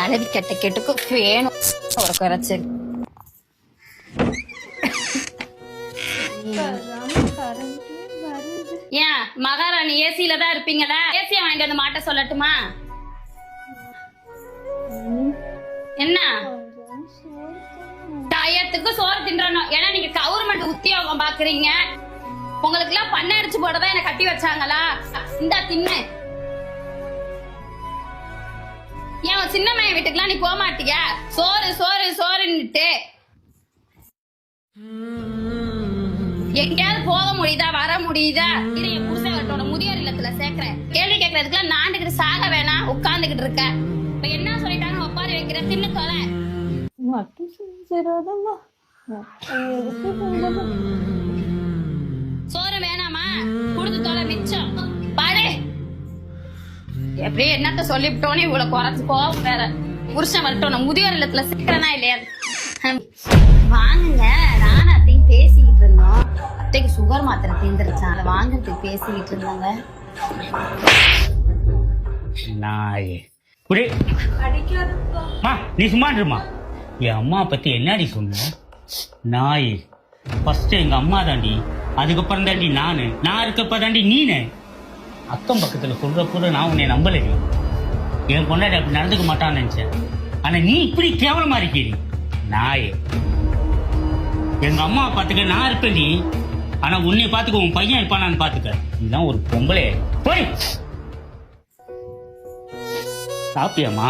கிளவி கெட்ட கெட்டுக்கு. வேணும். ஒரு குறைச்சல் ஏன் மகாராணி ஏசியில தான் இருப்பீங்களா? ஏசிய வாங்கிட்டு வந்து மாட்ட சொல்லட்டுமா? என்ன? டயத்துக்கு சோறு தின்றணும். ஏன்னா நீங்க கவர்மெண்ட் உத்தியோகம் பாக்குறீங்க. உங்களுக்கு எல்லாம் பண்ண அடிச்சு போடதான் என்ன கட்டி வச்சாங்களா? இந்தா தின்னு. உன் சின்ன மைய வீட்டுக்குலாம் நீ போக மாட்டியா? சோறு சோறு சோறுன்னுட்டு. எங்கேயாவது போக முடியுதா? வர முடியுதா? இது என் புருஷன் முதியோர் இல்லத்துல சேர்க்கிறேன். கேள்வி கேட்கறதுக்குலாம் நாண்டுகிட்டு சாக வேணாம். உட்கார்ந்துகிட்டு இருக்க. இப்ப என்ன சொல்லிட்டாங்க ஒப்பாரி வைக்கிற தின்னு தொலை மட்டும் செஞ்சிடாதம்மா எப்படியே என்னத்த சொல்லிவிட்டோன்னு இவ்வளவு குறைச்சு கோவம் வேற. புருஷன் வரட்டும் முதியோர் இல்லத்துல சிக்கிறனா இல்லையா? வாங்குங்க. நானும் அத்தையும் பேசிக்கிட்டு இருந்தோம். அத்தைக்கு சுகர் மாத்திரை தீர்ந்துருச்சான் அதை வாங்குறதுக்கு பேசிக்கிட்டு இருந்தாங்க. நாயே. குடி. மா நீ சும்மாண்டுமா என் அம்மா பத்தி என்னடி சொன்ன? நாய். ஃபர்ஸ்ட் எங்க அம்மா தாண்டி அதுக்கப்புறம் தாண்டி நானு. நான் இருக்கப்ப தாண்டி நீனு. அக்கம் பக்கத்துல சொல்கிற கூட நான் உன்னை நம்பலையோ என் பொண்டாடி அப்படி நடந்துக்க மாட்டான்னு நினச்சேன். ஆனா நீ இப்படி கேவலமா இருக்கீடி நாயே. எங்க அம்மா பார்த்துக்க நான் இருப்பேன் நீ. ஆனா உன்னை பார்த்துக்க உன் பையன் இருப்பானான்னு பாத்துக்க இதுதான் ஒரு பொம்பளை போய் சாப்பிட்டியாம்மா?